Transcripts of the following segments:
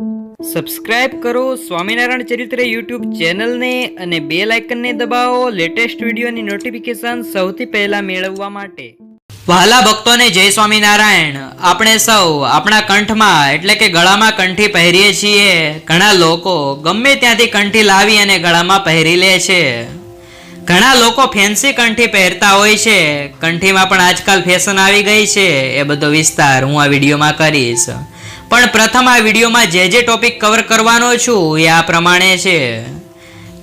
Subscribe કરો, સ્વામિનારાયણ ચરિત્ર YouTube ચેનલને અને બે લાઇકનને દબાવો લેટેસ્ટ વિડીયોની નોટિફિકેશન સૌથી પહેલા મેળવવા માટે. વહાલા ભક્તોને જય સ્વામિનારાયણ. આપણે સૌ આપણા કંઠમાં, એટલે કે ગળામાં કંઠી પહેરીએ છીએ. ઘણા લોકો ગમે ત્યાંથી કંઠી લાવી અને ગળામાં પહેરી લે છે. ઘણા લોકો ફેન્સી કંઠી પહેરતા હોય છે. કંઠીમાં પણ આજકાલ ફેશન આવી ગઈ છે. એ બધો વિસ્તાર હું આ વિડીયોમાં કરીશ. પણ પ્રથમ આ વિડીયોમાં જે જે ટોપિક કવર કરવાનો છું એ આ પ્રમાણે છે.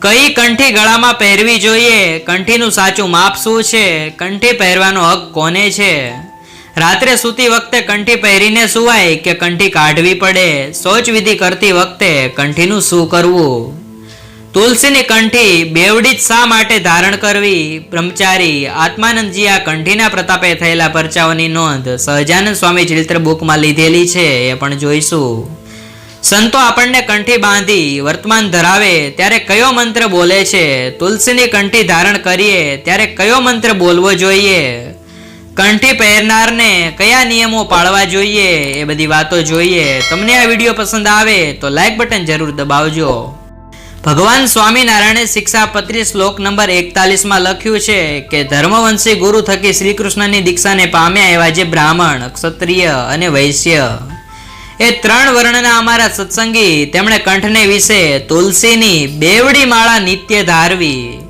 કઈ કંઠી ગળામાં પહેરવી જોઈએ? કંઠીનું સાચું માપ શું છે? કંઠી પહેરવાનો હક કોને છે? રાત્રે સૂતી વખતે કંઠી પહેરીને સુવાય કે કંઠી કાઢવી પડે? શૌચ વિધિ કરતી વખતે કંઠીનું શું કરવું? તુલસીની કંઠી બેવડી શા માટે ધારણ કરવી? બ્રહ્મચારી આત્માનંદજી આ કંઠીના પ્રતાપે થયેલા પરચાઓની નોંધ સહજાનંદ સ્વામી ચરિત્ર બુકમાં લીધેલી છે, એ પણ જોઈશું. સંતો આપણને કંઠી બાંધી વર્તમાન ધરાવે ત્યારે કયો મંત્ર બોલે છે? તુલસીની કંઠી ધારણ કરીએ ત્યારે કયો મંત્ર બોલવો જોઈએ? કંઠી પહેરનારને કયા નિયમો પાળવા જોઈએ? એ બધી વાતો જોઈએ. તમને આ વીડિયો પસંદ આવે તો લાઇક બટન જરૂર દબાવજો. ભગવાન સ્વામિનારાયણે શિક્ષાપત્રી શ્લોક નંબર એકતાલીસમાં લખ્યું છે કે, ધર્મવંશી ગુરુ થકી શ્રી કૃષ્ણની દીક્ષાને પામ્યા એવા જે બ્રાહ્મણ, ક્ષત્રિય અને વૈશ્ય. એ ત્રણ વર્ણના અમારા સત્સંગી, તેમણે કંઠને વિશે તુલસીની બેવડી માળા નિત્ય ધારવી.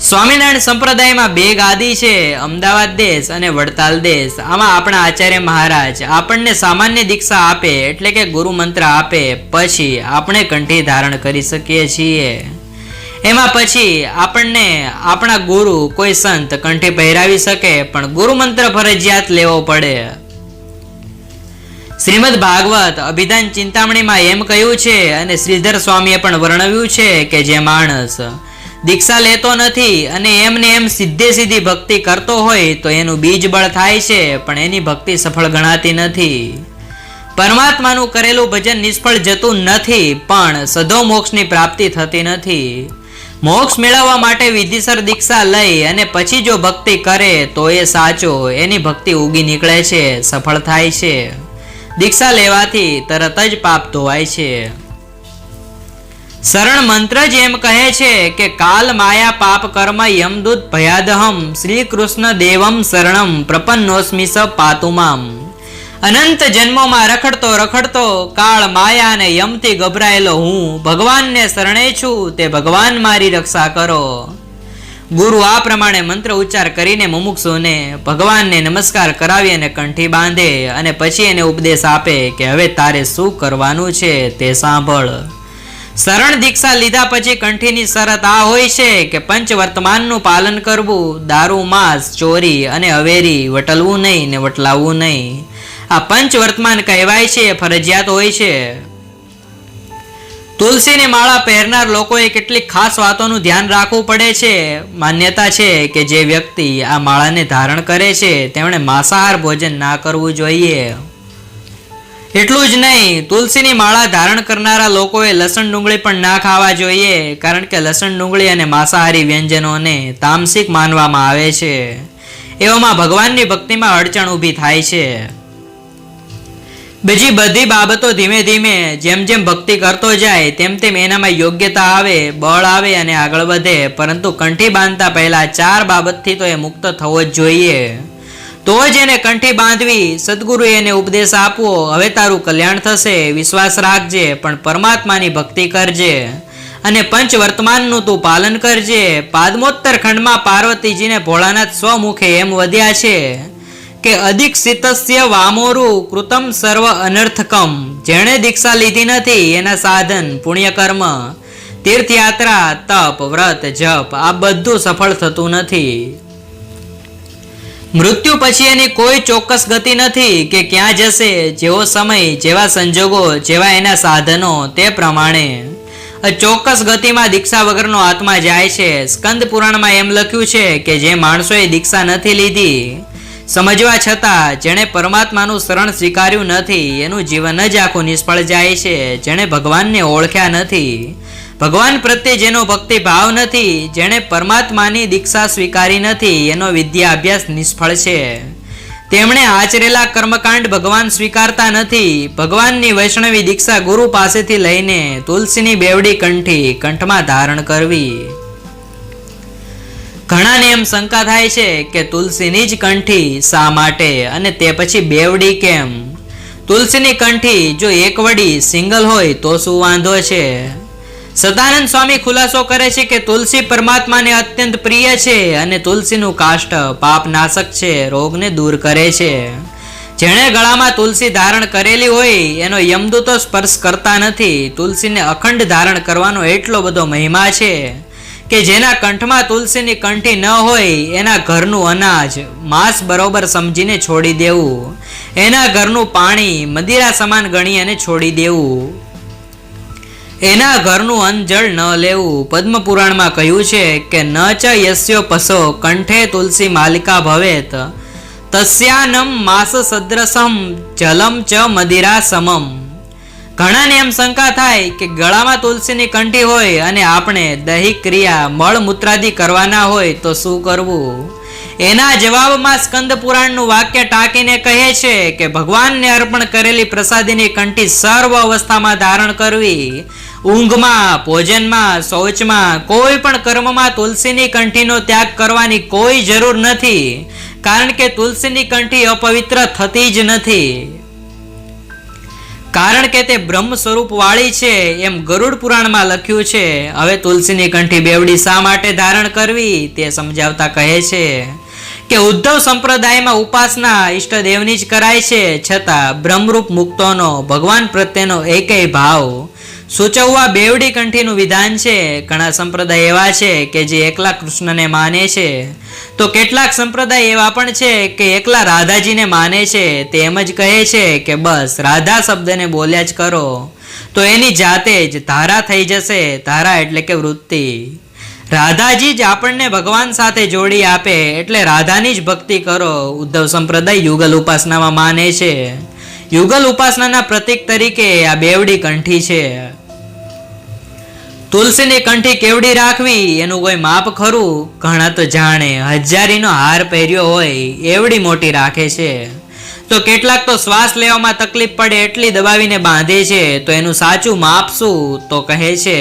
સ્વામિનારાયણ સંપ્રદાયમાં બે ગાદી છે, અમદાવાદ દેશ અને વડતાલ દેશ. આમાં આપણા આચાર્ય મહારાજ આપણને સામાન્ય દીક્ષા આપે, એટલે કે ગુરુ મંત્ર આપે, પછી આપણે કંઠી ધારણ કરી શકીએ છીએ. એમાં પછી આપણને આપણા ગુરુ કોઈ સંત કંઠી પહેરાવી શકે, પણ ગુરુ મંત્ર ફરજિયાત લેવો પડે. શ્રીમદ ભાગવત અભિધાન ચિંતામણીમાં એમ કહ્યું છે, અને શ્રીધર સ્વામીએ પણ વર્ણવ્યું છે કે જે માણસ દીક્ષા લેતો નથી અને એમને એમ સીધે સીધી ભક્તિ કરતો હોય તો એનું બીજ બળ થાય છે, પણ એની ભક્તિ સફળ ગણાતી નથી. પરમાત્માનું કરેલું ભજન નિષ્ફળ જતું નથી, પણ સધો મોક્ષની પ્રાપ્તિ થતી નથી. મોક્ષ મેળવવા માટે વિધિસર દીક્ષા લઈ અને પછી જો ભક્તિ કરે તો એ સાચો, એની ભક્તિ ઉગી નીકળે છે, સફળ થાય છે. દીક્ષા લેવાથી તરત જ પાપ ધોવાય છે. શરણ મંત્ર જ એમ કહે છે કે કાલ માયા પાપ કર્મ યમદૂત ભયાદહમ. શ્રી કૃષ્ણ દેવમ શરણમ પ્રપન્નોસ્મિ સ પાતુમામ. અનંત જન્મોમાં રખડતો રખડતો કાળ માયા અને યમથી ગભરાયેલો હું. ભગવાનને શરણે છું, તે ભગવાન મારી રક્ષા કરો. ગુરુ આ પ્રમાણે મંત્ર ઉચ્ચાર કરીને મુમુક્ષુને ભગવાનને નમસ્કાર કરાવી અને કંઠી બાંધે અને પછી એને ઉપદેશ આપે કે હવે તારે શું કરવાનું છે તે સાંભળ. શરણ દીક્ષા લીધા પછી કંઠીની શરત આ હોય છે કે પંચ વર્તમાનનું પાલન કરવું, દારૂ, માંસ, ચોરી અને અવેરી વટલવું નહીં ને વટલાવવું નહીં. આ પંચ વર્તમાન કહેવાય છે, ફરજિયાત હોય છે. તુલસીની માળા પહેરનાર લોકોએ કેટલીક ખાસ વાતોનું ધ્યાન રાખવું પડે છે. માન્યતા છે કે જે વ્યક્તિ આ માળાને ધારણ કરે છે, તેમણે માંસાહાર ભોજન ના કરવું જોઈએ. એટલું જ નહીં, તુલસીની માળા ધારણ કરનારા લોકોએ લસણ ડુંગળી પણ ના ખાવા જોઈએ, કારણ કે લસણ ડુંગળી અને માંસાહારી વ્યંજનોને તામસિક માનવામાં આવે છે. એવામાં ભગવાનની ભક્તિમાં અડચણ ઊભી થાય છે. બીજી બધી બાબતો ધીમે ધીમે જેમ જેમ ભક્તિ કરતો જાય, તેમ તેમ એનામાં યોગ્યતા આવે, બળ આવે અને આગળ વધે, પરંતુ કંઠી બાંધતા પહેલા ચાર બાબતથી તો એ મુક્ત થવો જ જોઈએ. તો જ એને કંઠી બાંધવી, સદગુરુએ એને ઉપદેશ આપવો, હવે તારું કલ્યાણ થશે, વિશ્વાસ રાખજે, પણ પરમાત્માની ભક્તિ કરજે. અને પંચ વર્તમાનનું તું પાલન કરજે. પાદમોત્તર ખંડમાં પાર્વતીજીને ભોળાનાથ સ્વમુખે એમ વધ્યા છે કે, અધિક્ષિતસ્ય વામોરુ કૃતમ સર્વ અનર્થકમ. જેણે દીક્ષા લીધી નથી, એના સાધન, પુણ્યકર્મ, તીર્થયાત્રા, તપ, વ્રત, જપ, આ બધું સફળ થતું નથી. મૃત્યુ પછી એની કોઈ ચોક્કસ ગતિ નથી કે ક્યાં જશે, જેવો સમય, જેવા સંજોગો, જેવા એના સાધનો તે પ્રમાણે. ચોક્કસ ગતિમાં દીક્ષા વગરનો આત્મા જાય છે. સ્કંદ પુરાણમાં એમ લખ્યું છે કે જે માણસોએ દીક્ષા નથી લીધી, સમજવા છતાં જેણે પરમાત્માનું શરણ સ્વીકાર્યું નથી, એનું જીવન જ આખું નિષ્ફળ જાય છે. જેણે ભગવાનને ઓળખ્યા નથી. ભગવાન પ્રત્યે જેનો ભક્તિ ભાવ નથી, જેણે પરમાત્માની દીક્ષા સ્વીકારી નથી, એનો વિદ્યા અભ્યાસ નિષ્ફળ છે. તેમણે આચરેલા કર્મકાંડ ભગવાન સ્વીકારતા નથી. ભગવાનની વૈષ્ણવી દીક્ષા ગુરુ પાસેથી લઈને તુલસીની બેવડી કંઠી કંઠમાં ધારણ કરવી. ઘણાને એમ શંકા થાય છે કે તુલસીની જ કંઠી શા માટે અને તે પછી બેવડી કેમ? તુલસીની કંઠી જો એક વડી સિંગલ હોય તો શું વાંધો છે? સદાનંદ સ્વામી ખુલાસો કરે છે કે તુલસી પરમાત્માને અત્યંત પ્રિય છે અને તુલસીનું કાષ્ટ પાપ નાશક છે, રોગને દૂર કરે છે. જેણે ગળામાં તુલસી ધારણ કરેલી હોય, એનો યમદૂતો સ્પર્શ કરતા નથી. તુલસીને અખંડ ધારણ કરવાનો એટલો બધો મહિમા છે કે જેના કંઠમાં તુલસીની કંઠી ન હોય, એના ઘરનું અનાજ માંસ બરોબર સમજીને છોડી દેવું. એના ઘરનું પાણી મદિરા સમાન ગણી અને છોડી દેવું. એના ઘરનું અંજળ ન લેવું. પદ્મ પુરાણમાં કહ્યું છે કે, ન ચ યસ્યો પસો, કંઠે તુલસી માલિકા ભવેત. તસ્યાનમ માસ સદ્રસમ જલમ ચ મદિરા સમમ ઘણાને એમ શંકા થાય કે, ગળામાં તુલસીની કંઠી હોય અને આપણે દૈહિક ક્રિયા મળ મૂત્રાદિ કરવાના હોય તો શું કરવું? એના જવાબમાં સ્કંદ પુરાણનું વાક્ય ટાંકીને કહે છે કે ભગવાનને અર્પણ કરેલી પ્રસાદીની કંઠી સર્વ અવસ્થામાં ધારણ કરવી, ઊંઘમાં, ભોજનમાં, શૌચમાં, કોઈ પણ કર્મમાં તુલસીની કંઠીનો ત્યાગ કરવાની કોઈ જરૂર નથી, કારણ કે તુલસીની કંઠી અપવિત્ર થતી જ નથી. કારણ કે તે બ્રહ્મ સ્વરૂપ વાળી છે, એમ ગરુડ પુરાણમાં લખ્યું છે. હવે તુલસીની કંઠી બેવડી શા માટે ધારણ કરવી, તે સમજાવતા કહે છે. કે ઉદ્ધવ સંપ્રદાયમાં ઉપાસના ઈષ્ટદેવની જ કરાય છે, છતાં બ્રહ્મરૂપ મુક્તોનો ભગવાન પ્રત્યેનો એકેય ભાવ સૂચવવા બેવડી કંઠીનું વિધાન છે. ઘણા સંપ્રદાય એવા છે કે જે એકલા કૃષ્ણને માને છે. તો કેટલાક સંપ્રદાય એવા પણ છે કે એકલા રાધાજીને માને છે. તે એમ જ કહે છે કે બસ રાધા શબ્દને બોલ્યા જ કરો. તો એની જાતે જ ધારા થઈ જશે. ધારા એટલે કે વૃત્તિ. રાધાજી જ આપણને ભગવાન સાથે જોડી આપે એટલે રાધાની જ ભક્તિ કરો. ઉદ્ધવ સંપ્રદાય યુગલ ઉપાસનામાં માને છે. યુગલ ઉપાસનાના પ્રતીક તરીકે આ બેવડી કંઠી છે. તુલસીની કંઠી કેવડી રાખવી? એનું કોઈ માપ ખરું? ઘણા તો જાણે હજારીનો હાર પહેર્યો હોય, એવડી મોટી રાખે છે. તો કેટલાક તો શ્વાસ લેવામાં તકલીફ પડે એટલી દબાવીને બાંધે છે, તો એનું સાચું માપ શું? તો કહે છે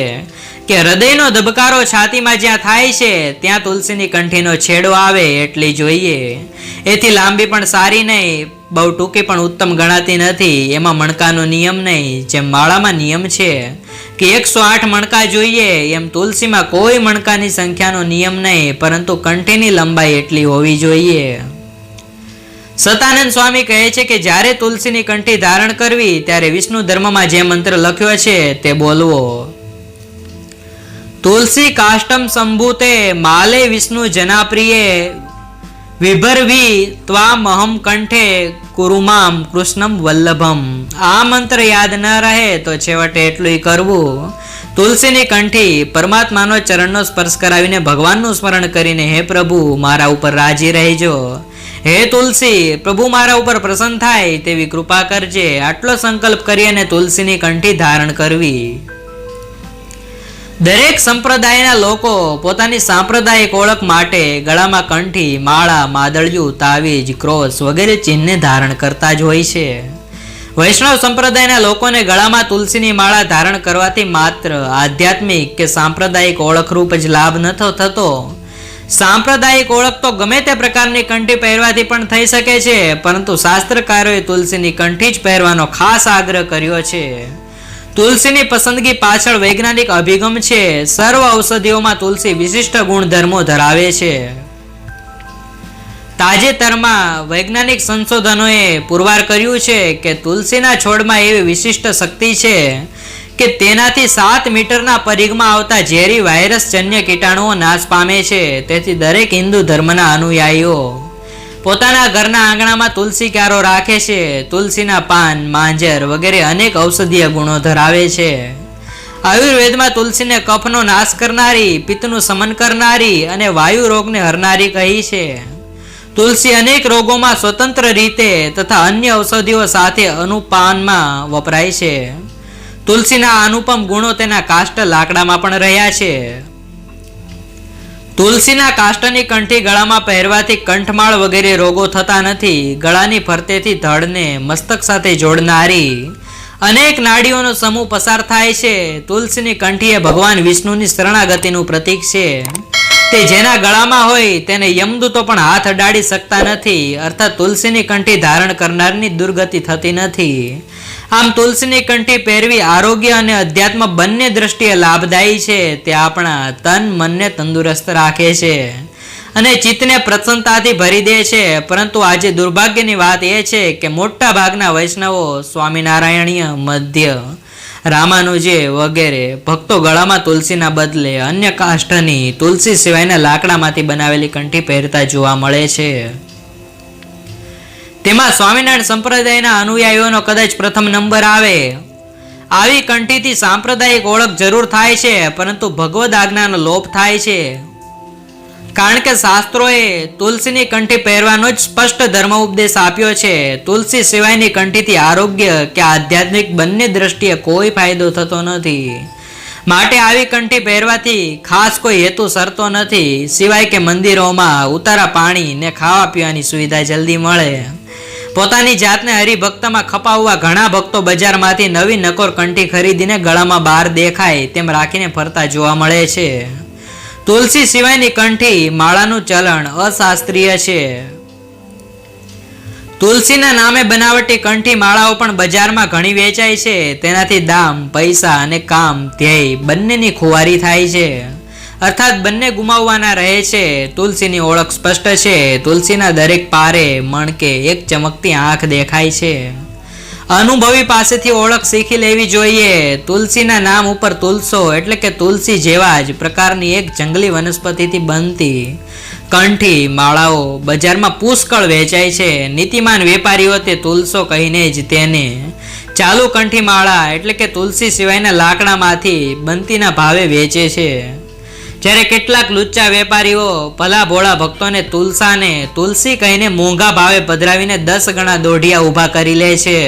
કે હૃદયનો ધબકારો છાતીમાં જ્યાં થાય છે, ત્યાં તુલસીની કંઠીનો છેડો આવે એટલી જોઈએ. એથી લાંબી પણ સારી નહીં, બહુ ટૂંકી પણ ઉત્તમ ગણાતી નથી. એમાં મણકાનો નિયમ નહીં, જેમ માળામાં નિયમ છે કે એકસો આઠ મણકા જોઈએ, એમ તુલસીમાં કોઈ મણકાની સંખ્યાનો નિયમ નહીં, પરંતુ કંઠીની લંબાઈ એટલી હોવી જોઈએ. સતાનંદ સ્વામી કહે છે કે જ્યારે તુલસીની કંઠી ધારણ કરવી, ત્યારે વિષ્ણુ ધર્મમાં જે મંત્ર લખ્યો છે, તે બોલવો. તુલસી કાષ્ટમ સંભૂતે, માલે વિષ્ણુ જનાપ્રિયે, વિભરવી ત્વામહમ કંઠે, કુરુમામ કૃષ્ણમ વલ્લભમ. આ મંત્ર યાદ ન રહે તો છેવટે એટલું કરવું. તુલસીની કંઠી પરમાત્માનો ચરણનો સ્પર્શ કરાવીને ભગવાનનું સ્મરણ કરીને, હે પ્રભુ, મારા ઉપર રાજી રહેજો. હે તુલસી, પ્રભુ મારા ઉપર પ્રસન્ન થાય, તેવી કૃપા કરજે. આટલો સંકલ્પ કરી અને તુલસીની કંઠી ધારણ કરવી. દરેક સંપ્રદાયના લોકો પોતાની સાંપ્રદાયિક ઓળખ માટે ગળામાં કંઠી, માળા, માદળિયું, તાવીજ ક્રોસ વગેરે ચિહ્નને ધારણ કરતા જ હોય છે. વૈષ્ણવ સંપ્રદાયના લોકોને ગળામાં તુલસીની માળા ધારણ કરવાથી માત્ર આધ્યાત્મિક કે સાંપ્રદાયિક ઓળખરૂપ જ લાભ નથો થતો. સાંપ્રદાયિક ઓળખ તો ગમે તે પ્રકારની કંઠી પહેરવાથી પણ થઈ શકે છે, પરંતુ શાસ્ત્રકારોએ તુલસીની કંઠી જ પહેરવાનો ખાસ આગ્રહ કર્યો છે. તુલસીની પસંદગી પાછળ વૈજ્ઞાનિક અભિગમ છે. સર્વ ઔષધિઓમાં તુલસી વિશિષ્ટ ગુણધર્મો ધરાવે છે. તાજેતરમાં વૈજ્ઞાનિક સંશોધનોએ પુરવાર કર્યું છે કે તુલસીના છોડમાં એવી વિશિષ્ટ શક્તિ છે કે તેનાથી સાત મીટરના પરિઘમાં આવતા ઝેરી વાયરસ જન્ય કીટાણુઓ નાશ પામે છે. તેથી દરેક હિન્દુ ધર્મના અનુયાયીઓ પોતાના ઘરના આંગણામાં તુલસી ક્યારો રાખે છે? તુલસીના પાન, માંજર વગેરે અનેક ઔષધીય ગુણો ધરાવે છે. આયુર્વેદમાં તુલસીને કફનો નાશ કરનારી, પિત્તનું સમન કરનારી અને વાયુ રોગને હરનારી કહી છે. તુલસી અનેક રોગોમાં સ્વતંત્ર રીતે તથા અન્ય ઔષધિઓ સાથે અનુપાનમાં વપરાય છે. તુલસીના અનુપમ ગુણો તેના કાષ્ટ લાકડામાં પણ રહ્યા છે. તુલસીના કાષ્ટની કંઠી ગળામાં પહેરવાથી કંઠમાળ વગેરે રોગો થતા નથી. ગળાની ફરતેથી ધડને મસ્તક સાથે જોડનારી અનેક નાડીઓનો સમૂહ પસાર થાય છે. તુલસીની કંઠી એ ભગવાન વિષ્ણુની શરણાગતિનું પ્રતીક છે. તે જેના ગળામાં હોય તેને યમદૂતો પણ હાથ અડાડી શકતા નથી. અર્થાત તુલસીની કંઠી ધારણ કરનારની દુર્ગતિ થતી નથી. આમ તુલસીની કંઠી પહેરવી આરોગ્ય અને અધ્યાત્મ બંને દ્રષ્ટિએ લાભદાયી છે, તે આપણા તન મનને તંદુરસ્ત રાખે છે. અને ચિત્તને પ્રસન્નતાથી ભરી દે છે, પરંતુ આજે દુર્ભાગ્યની વાત એ છે કે મોટા ભાગના વૈષ્ણવો સ્વામિનારાયણીય મધ્ય, રામાનુજે વગેરે ભક્તો ગળામાં તુલસીના બદલે અન્ય કાષ્ઠની તુલસી સિવાયના લાકડામાંથી બનાવેલી કંઠી પહેરતા જોવા મળે છે. તેમાં સ્વામિનારાયણ સંપ્રદાયના અનુયાયીઓનો કદાચ પ્રથમ નંબર આવે. આવી કંઠીથી સાંપ્રદાયિક ઓળખ જરૂર થાય છે, પરંતુ ભગવદ આજ્ઞાનો લોપ થાય છે. કારણ કે શાસ્ત્રોએ તુલસીની કંઠી પહેરવાનો જ સ્પષ્ટ ધર્મ ઉપદેશ આપ્યો છે. તુલસી સિવાયની કંઠીથી આરોગ્ય કે આધ્યાત્મિક બંને દ્રષ્ટિએ કોઈ ફાયદો થતો નથી. માટે આવી કંઠી પહેરવાથી ખાસ કોઈ હેતુ સરતો નથી. સિવાય કે મંદિરોમાં ઉતારા પાણી ને ખાવા પીવાની સુવિધા જલ્દી મળે. પોતાની જાતને હરિભક્તમાં ખપાવવા ઘણા ભક્તો બજારમાંથી નવી નકોર કંઠી ખરીદીને ગળામાં બહાર દેખાય તેમ રાખીને ફરતા જોવા મળે છે. તુલસી સિવાયની કંઠી માળાનું ચલણ અશાસ્ત્રીય છે. તુલસીના નામે બનાવટી કંઠી માળાઓ પણ બજારમાં ઘણી વેચાય છે. તેનાથી દામ, પૈસા અને કામ ધ્યેય બંનેની ખુવારી થાય છે. અર્થાત બંને ગુમાવવાના રહે છે. તુલસીની ઓળખ સ્પષ્ટ છે. તુલસીના દરેક પારે મણકે એક ચમકતી આંખ દેખાય છે. અનુભવી પાસેથી ઓળખ શીખી લેવી જોઈએ. તુલસીના નામ ઉપર તુલસો એટલે કે તુલસી જેવા જ પ્રકારની એક જંગલી વનસ્પતિથી બનતી. કંઠી, માળાઓ બજારમાં પુષ્કળ વેચાય છે. નીતિમાન વેપારીઓ તે તુલસો કહીને જ તેને ચાલુ કંઠી માળા એટલે કે તુલસી સિવાયના લાકડામાંથી બનતીના ભાવે વેચે છે. જ્યારે કેટલાક લુચ્ચા વેપારીઓ ભલા ભોળા ભક્તોને તુલસાને, તુલસી કહીને મોંઘા ભાવે પધરાવીને દસ ગણા દોઢિયા ઊભા કરી લે છે.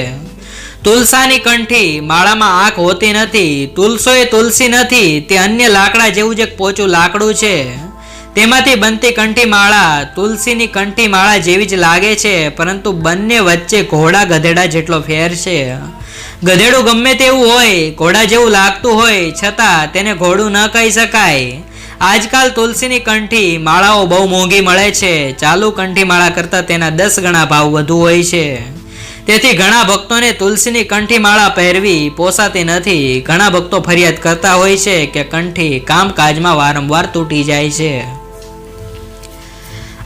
તુલસાની કંઠી માળામાં આંખ હોતી નથી તુલસો એ તુલસી નથી, તે અન્ય લાકડા જેવું જ એક પોચું લાકડું છે. તેમાંથી બનતી કંઠી માળા, તુલસીની કંઠી માળા જેવી જ લાગે છે, પરંતુ બંને વચ્ચે ઘોડા ગધેડા જેટલો ફેર છે. ગધેડું ગમે તેવું હોય, ઘોડા જેવું લાગતું હોય, છતાં તેને ઘોડું ન કહી શકાય. આજકાલ તુલસીની કંઠી માળાઓ બહુ મોંઘી મળે છે. ચાલુ કંઠી માળા કરતાં તેના દસ ગણા ભાવ વધુ હોય છે. તેથી ઘણા ભક્તોને તુલસીની કંઠી માળા પહેરવી પોસાતી નથી. ઘણા ભક્તો ફરિયાદ કરતા હોય છે કે કંઠી કામકાજમાં વારંવાર તૂટી જાય છે.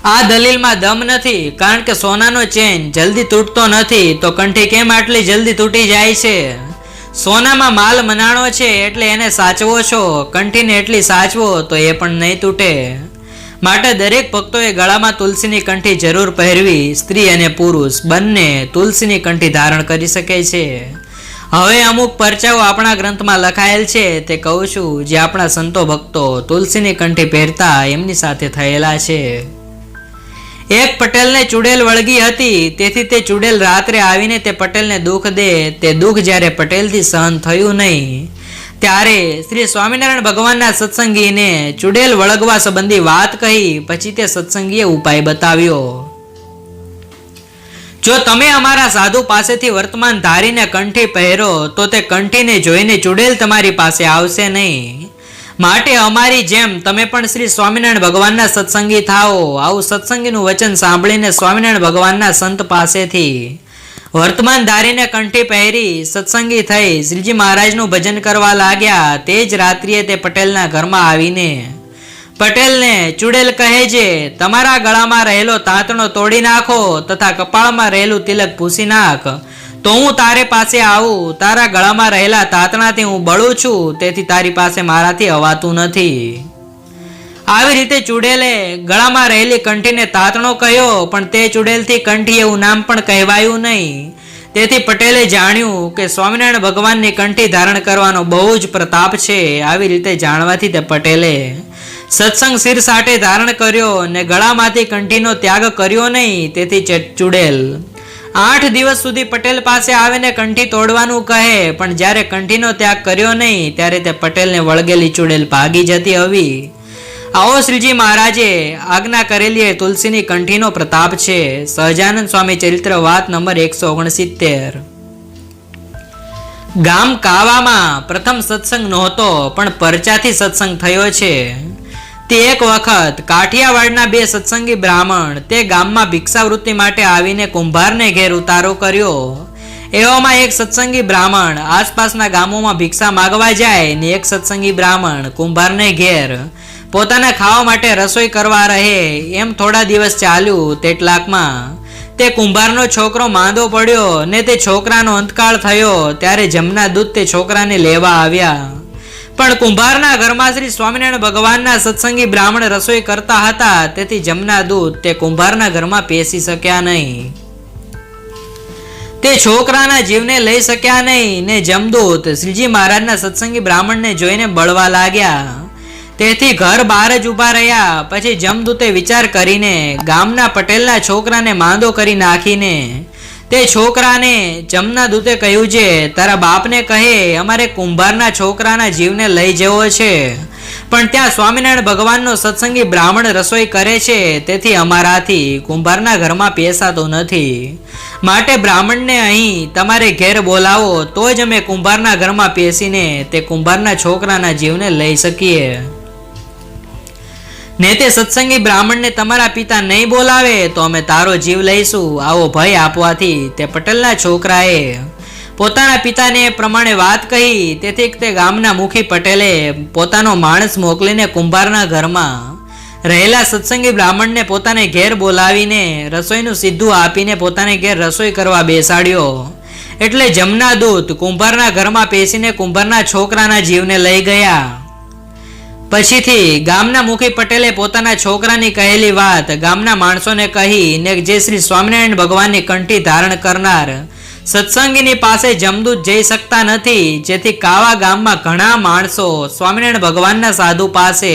આ દલીલમાં દમ નથી, કારણ કે સોનાનો ચેન જલ્દી તૂટતો નથી. તો કંઠી કેમ આટલી જલ્દી તૂટી જાય છે? સોનામાં માલ મનાણો છે એટલે એને સાચવો છો, કંઠીને એટલી સાચવો તો એ પણ નહીં તૂટે. માટે દરેક ભક્તોએ ગળામાં તુલસીની કંઠી જરૂર પહેરવી, સ્ત્રી અને પુરુષ બંને તુલસીની કંઠી ધારણ કરી શકે છે. હવે અમુક પરચાઓ આપણા ગ્રંથમાં લખાયેલ છે, તે કહું છું, જે આપણા સંતો ભક્તો તુલસીની કંઠી પહેરતા એમની સાથે થયેલા છે. એક પટેલને ચુડેલ વળગી હતી. તેથી તે ચુડેલ રાત્રે આવીને તે પટેલને દુઃખ દે. તે દુઃખ જ્યારે પટેલથી સહન થયું નહીં, ત્યારે શ્રી સ્વામિનારાયણ ભગવાનના સત્સંગીને ચુડેલ વળગવા સંબંધી વાત કહી, પછી તે સત્સંગીએ ઉપાય બતાવ્યો. જો તમે અમારા સાધુ પાસેથી વર્તમાન ધારીને કંઠી પહેરો, તો તે કંઠીને જોઈને ચુડેલ તમારી પાસે આવશે નહીં. માટે અમારી જેમ તમે પણ શ્રી સ્વામિનારાયણ ભગવાનના સત્સંગી થાઓ. આવું સત્સંગીનું વચન સાંભળીને સ્વામિનારાયણ ભગવાનના સંત પાસેથી વર્તમાન ધારીને કંઠી પહેરી સત્સંગી થઈ શ્રીજી મહારાજનું ભજન કરવા લાગ્યા. તે જ રાત્રિએ તે પટેલના ઘરમાં આવીને પટેલને ચુડેલ કહે છે, તમારા ગળામાં રહેલો તાંતણો તોડી નાખો તથા કપાળમાં રહેલું તિલક ભૂસી નાખ. તો હું તારે પાસે આવું. તારા ગળામાં રહેલા તાતણાથી હું બળું છું. તેથી તારી પાસે મારાથી અવાતું નથી. આવી રીતે ચુડેલે ગળામાં રહેલી કંઠીને તાતણો કહ્યો, પણ તે ચુડેલથી કંઠી એવું નામ પણ કહેવાયું નહીં. તેથી પટેલે જાણ્યું કે સ્વામિનારાયણ ભગવાનની કંઠી ધારણ કરવાનો બહુ જ પ્રતાપ છે. આવી રીતે જાણવાથી તે પટેલે સત્સંગ શિર સાટે ધારણ કર્યો ને ગળામાંથી કંઠીનો ત્યાગ કર્યો નહીં. તેથી ચુડેલ આઠ દિવસ સુધી પટેલ પાસે આવીને કંઠી તોડવાનું કહે, પણ જ્યારે કંઠીનો ત્યાગ કર્યો નહીં, ત્યારે તે પટેલને વળગેલી ચૂડેલ ભાગી જતી આવી આવો શ્રીજી મહારાજે, આજ્ઞા કરેલી એ તુલસીની કંઠીનો પ્રતાપ છે. સહજાનંદ સ્વામી ચરિત્ર વાત નંબર એકસો ઓગણસિત્તેર. ગામ કાવામાં પ્રથમ સત્સંગ નહોતો, પણ પરચાથી સત્સંગ થયો છે. તે એક વખત કાઠિયાવાડના બે સત્સંગી બ્રાહ્મણ તે ગામમાં ભિક્ષાવૃત્તિ માટે આવીને કુંભારને ઘેર ઉતારો કર્યો. એવામાં એક સત્સંગી બ્રાહ્મણ આસપાસના ગામોમાં ભિક્ષા માગવા જાય ને એક સત્સંગી બ્રાહ્મણ કુંભારને ઘેર પોતાના ખાવા માટે રસોઈ કરવા રહે. એમ થોડા દિવસ ચાલ્યું તેટલાકમાં. તે કુંભારનો છોકરો માંદો પડ્યો ને તે છોકરાનો અંતકાળ થયો. ત્યારે જમના દૂત તે છોકરાને લેવા આવ્યા. પણ કુંભારના ઘરમાં શ્રી સ્વામિનારાયણ ભગવાનના સત્સંગી બ્રાહ્મણ રસોઈ કરતા હતા, તેથી જમના દૂધ તે કુંભારના ઘરમાં પેસી શક્યા નહીં. તે છોકરાના જીવને લઈ શક્યા નહીં ને જમદૂત શ્રીજી મહારાજના સત્સંગી બ્રાહ્મણને જોઈને બળવા લાગ્યા. તેથી ઘર બહાર જ ઊભા રહ્યા, પછી જમદૂતે વિચાર કરીને ગામના પટેલના છોકરાને માંદો કરી નાખીને તે છોકરાને જમના દૂતે કહ્યું છે, તારા બાપને કહે, અમારે કુંભારના છોકરાના જીવને લઈ જવો છે. પણ ત્યાં સ્વામિનારાયણ ભગવાનનો સત્સંગી બ્રાહ્મણ રસોઈ કરે છે, તેથી અમારાથી કુંભારના ઘરમાં પેસાતો નથી. માટે બ્રાહ્મણને અહીં તમારે ઘેર બોલાવો, તો જ અમે કુંભારના ઘરમાં પેસીને તે કુંભારના છોકરાના જીવને લઈ શકીએ. ને તે સત્સંગી બ્રાહ્મણને તમારા પિતા નહીં બોલાવે તો અમે તારો જીવ લઈશું. આવો ભય આપવાથી તે પટેલના છોકરાએ પોતાના પિતાને એ પ્રમાણે વાત કહી. તેથી તે ગામના મુખી પટેલે પોતાનો માણસ મોકલીને કુંભારના ઘરમાં રહેલા સત્સંગી બ્રાહ્મણને પોતાને ઘેર બોલાવીને રસોઈનું સીધું આપીને પોતાને ઘેર રસોઈ કરવા બેસાડ્યો. એટલે જમના દૂત કુંભારના ઘરમાં પેસીને કુંભારના છોકરાના જીવને લઈ ગયા. પછીથી ગામના મુખી પટેલે પોતાના છોકરાની કહેલી વાત ગામના માણસોને કહી ને જે શ્રી સ્વામિનારાયણ ભગવાનની કંઠી ધારણ કરનાર સત્સંગીની પાસે જમદૂત જઈ શકતા નથી. જેથી કાવા ગામમાં ઘણા માણસો સ્વામિનારાયણ ભગવાનના સાધુ પાસે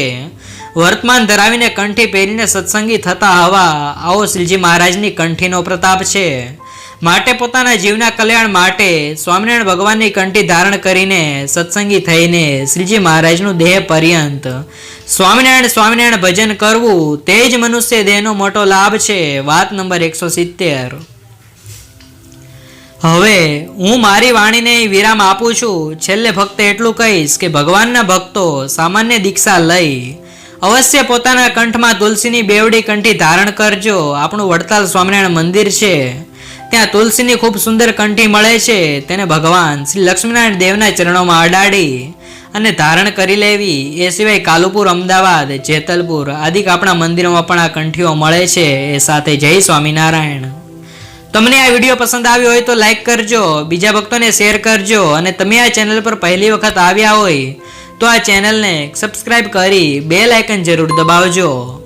વર્તમાન ધરાવીને કંઠી પહેરીને સત્સંગી થતા હવા. આવો શ્રીજી મહારાજની કંઠીનો પ્રતાપ છે. માટે પોતાના જીવના કલ્યાણ માટે સ્વામિનારાયણ ભગવાનની કંઠી ધારણ કરીને સત્સંગી થઈને શ્રીજી મહારાજનું દેહ પર્યંત સ્વામિનારાયણ સ્વામિનારાયણ ભજન કરવું તે જ મનુષ્ય દેહનો મોટો લાભ છે. વાત નંબર એકસો સિત્તેર. હવે હું મારી વાણીને વિરામ આપું છું. છેલ્લે ફક્ત એટલું કહીશ કે ભગવાનના ભક્તો સામાન્ય દીક્ષા લઈ અવશ્ય પોતાના કંઠમાં તુલસીની બેવડી કંઠી ધારણ કરજો. આપણું વડતાલ સ્વામિનારાયણ મંદિર છે. ત્યાં તુલસીની ખૂબ સુંદર કંઠી મળે છે. તેને ભગવાન શ્રી લક્ષ્મીનારાયણ દેવના ચરણોમાં અડાડી અને ધારણ કરી લેવી. એ સિવાય કાલુપુર, અમદાવાદ, જેતલપુર આદિ આપણા મંદિરોમાં પણ આ કંઠીઓ મળે છે. એ સાથે જય સ્વામિનારાયણ. તમને આ વીડિયો પસંદ આવ્યો હોય તો લાઈક કરજો, બીજા ભક્તોને શેર કરજો અને તમે આ ચેનલ પર પહેલી વખત આવ્યા હોય તો આ ચેનલને સબસ્ક્રાઈબ કરી બે લાઇકન જરૂર દબાવજો.